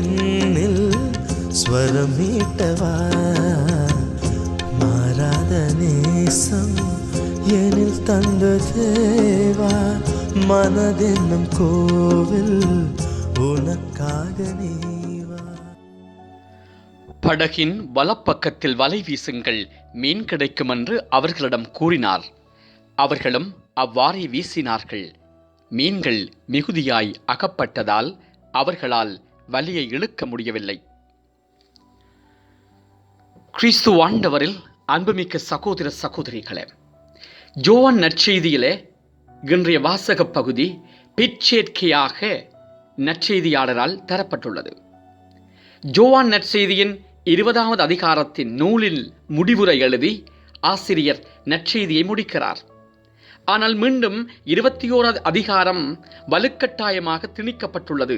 நீ என்னில் ஸ்வரம் மாறாத நேசம் எனில் தந்த தேவா மனதென்னும் கோவில் உனக்காக நீவா? படகின் வலப்பக்கத்தில் வலை வீசுங்கள் மீன் கிடைக்கும் என்று அவர்களிடம் கூறினார். அவர்களும் அவ்வாறே வீசினார்கள். மீன்கள் மிகுதியாய் அகப்பட்டதால் அவர்களால் வலியை இழுக்க முடியவில்லை. கிறிஸ்து ஆண்டவரில் அன்புமிக்க சகோதர சகோதரிகளே ஜோவான் நற்செய்தியிலே இன்றைய வாசக பகுதி பிற்சேர்க்கையாக நற்செய்தியாளரால் தரப்பட்டுள்ளது. ஜோவான் நற்செய்தியின் இருபதாவது அதிகாரத்தின் நூலில் முடிவுரை எழுதி ஆசிரியர் நற்செய்தியை முடிக்கிறார். ஆனால் மீண்டும் இருபத்தி ஓராவது அதிகாரம் வலுக்கட்டாயமாக திணிக்கப்பட்டுள்ளது.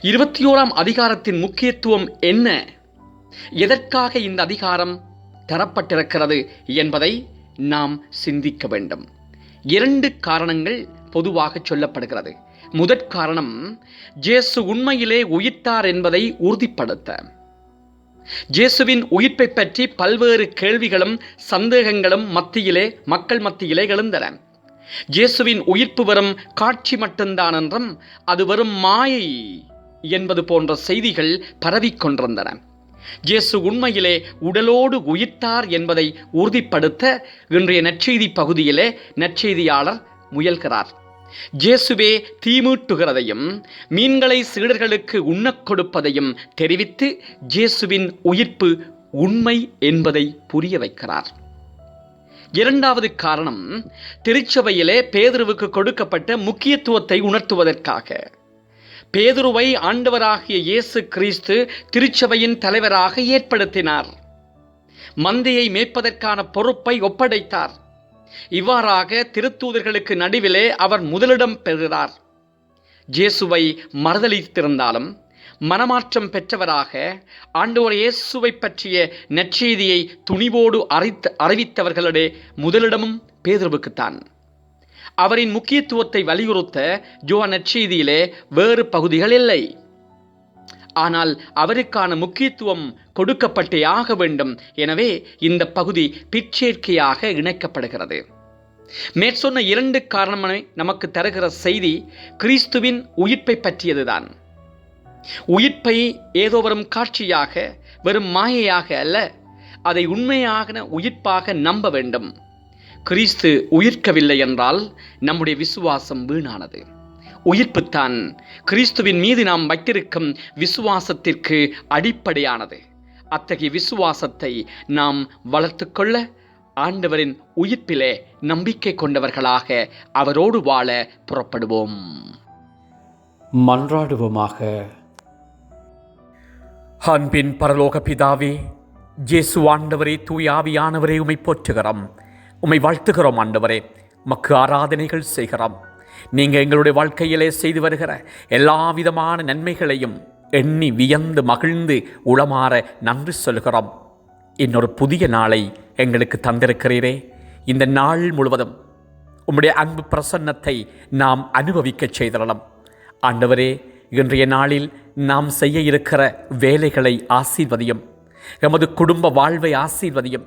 இருபத்தி ஓராம் அதிகாரத்தின் முக்கியத்துவம் என்ன? எதற்காக இந்த அதிகாரம் தரப்பட்டிருக்கிறது என்பதை நாம் சிந்திக்க வேண்டும். இரண்டு காரணங்கள் பொதுவாக சொல்லப்படுகிறது. முதற் காரணம் ஜேசு உண்மையிலே உயிர்த்தார் என்பதை உறுதிப்படுத்த. ஜேசுவின் உயிர்ப்பை பற்றி பல்வேறு கேள்விகளும் சந்தேகங்களும் மத்தியிலே மக்கள் மத்தியிலே எழுந்தன. ஜேசுவின் உயிர்ப்பு வரும் காட்சி மட்டும்தான் என்றும் அது வரும் மாயை என்பது போன்ற செய்திகள் பரவிக்கொண்டிருந்தன ஜேசு உண்மையிலே உடலோடு உயிர்த்தார் என்பதை உறுதிப்படுத்த இன்றைய நற்செய்தி பகுதியிலே நற்செய்தியாளர் முயல்கிறார். ஜேசுவே தீமூட்டுகிறதையும் மீன்களை சீடர்களுக்கு உண்ணக் கொடுப்பதையும் தெரிவித்து ஜேசுவின் உயிர்ப்பு உண்மை என்பதை புரிய வைக்கிறார். இரண்டாவது காரணம் திருச்சபையிலே பேதுருவுக்கு கொடுக்கப்பட்ட முக்கியத்துவத்தை உணர்த்துவதற்காக. பேதுருவை ஆண்டவராகிய இயேசு கிறிஸ்து திருச்சபையின் தலைவராக ஏற்படுத்தினார். மந்தையை மேய்ப்பதற்கான பொறுப்பை ஒப்படைத்தார். இவ்வாறாக திருத்தூதர்களுக்கு நடுவிலே அவர் முதலிடம் பெறுகிறார். ஜேசுவை மறுதளித்திருந்தாலும் மனமாற்றம் பெற்றவராக ஆண்டவர் இயேசுவை பற்றிய நற்செய்தியை துணிவோடு அறித்த அறிவித்தவர்களிடையே முதலிடமும் பேதுருவுக்குத்தான். அவரின் முக்கியத்துவத்தை வலியுறுத்த ஜோ நற்செய்தியிலே வேறு பகுதிகள் இல்லை. ஆனால் அவருக்கான முக்கியத்துவம் கொடுக்கப்பட்டே ஆக வேண்டும். எனவே இந்த பகுதி பிற்சேர்க்கையாக இணைக்கப்படுகிறது. மேற்சொன்ன இரண்டு காரணங்களை நமக்கு தருகிற செய்தி கிறிஸ்துவின் உயிர்ப்பை பற்றியதுதான். உயிர்ப்பை ஏதோ வரும் காட்சியாக வெறும் மாயையாக அல்ல அதை உண்மையாக உயிர்ப்பாக நம்ப வேண்டும். கிறிஸ்து உயிர்க்கவில்லை என்றால் நம்முடைய விசுவாசம் வீணானது. உயிர்ப்புத்தான் கிறிஸ்துவின் மீது நாம் வைத்திருக்கும் விசுவாசத்திற்கு அடிப்படையானது. அத்தகைய விசுவாசத்தை நாம் வளர்த்துக்கொள்ள ஆண்டவரின் உயிர்ப்பிலே நம்பிக்கை கொண்டவர்களாக அவரோடு வாழ புறப்படுவோம். மன்றாடுவோமாக. அன்பின் பரலோக பிதாவே ஜேசு ஆண்டவரே தூயாவியானவரே உமை போற்றுகிறோம். உம்மை வாழ்த்துகிறோம் ஆண்டவரே. மக்கு ஆராதனைகள் செய்கிறோம். நீங்கள் எங்களுடைய வாழ்க்கையிலே செய்து வருகிற எல்லா விதமான நன்மைகளையும் எண்ணி வியந்து மகிழ்ந்து உளமாற நன்றி சொல்கிறோம் இன்னொரு புதிய நாளை எங்களுக்கு தந்திருக்கிறீரே. இந்த நாள் முழுவதும் உம்முடைய அன்பு பிரசன்னத்தை நாம் அனுபவிக்கச் செய்திடலாம். ஆண்டவரே இன்றைய நாளில் நாம் செய்ய இருக்கிற வேலைகளை ஆசீர்வதியும் எமது குடும்ப வாழ்வை ஆசீர்வதியும்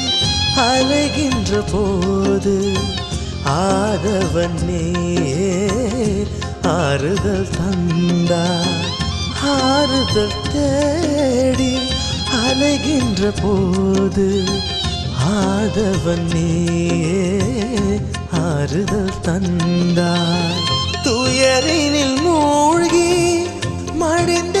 அலைகின்ற போது ஆதவன் நீ ஆறுதல் தந்தார். ஆறுதல் தேடி அலைகின்ற போது ஆதவன் நீயே ஆறுதல் தந்தாய் துயரினில் மூழ்கி மடிந்த